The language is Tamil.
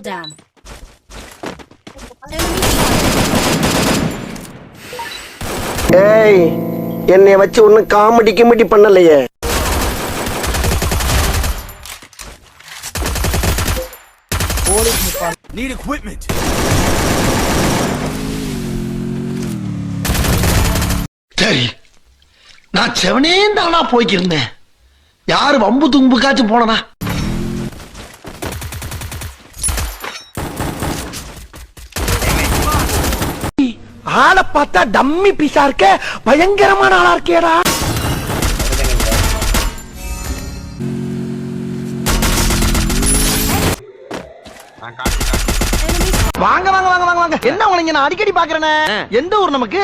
down. ஏய் என்னை வச்சு ஒன்னும் காமெடி கிமெடி பண்ணலையே Need equipment. சரி நான் செவனே தானா போய்க்கிருந்தேன் யார் வம்பு தும்புக்காச்சும் போனனா ஆளை பார்த்தா டம்மி பீஸா இருக்க. பயங்கரமான ஆளா இருக்கேடா. வாங்க வாங்க வாங்க வாங்க வாங்க. என்ன உனக்கு நான் அடிக்கடி பாக்குறேனே எந்த ஊர் நமக்கு?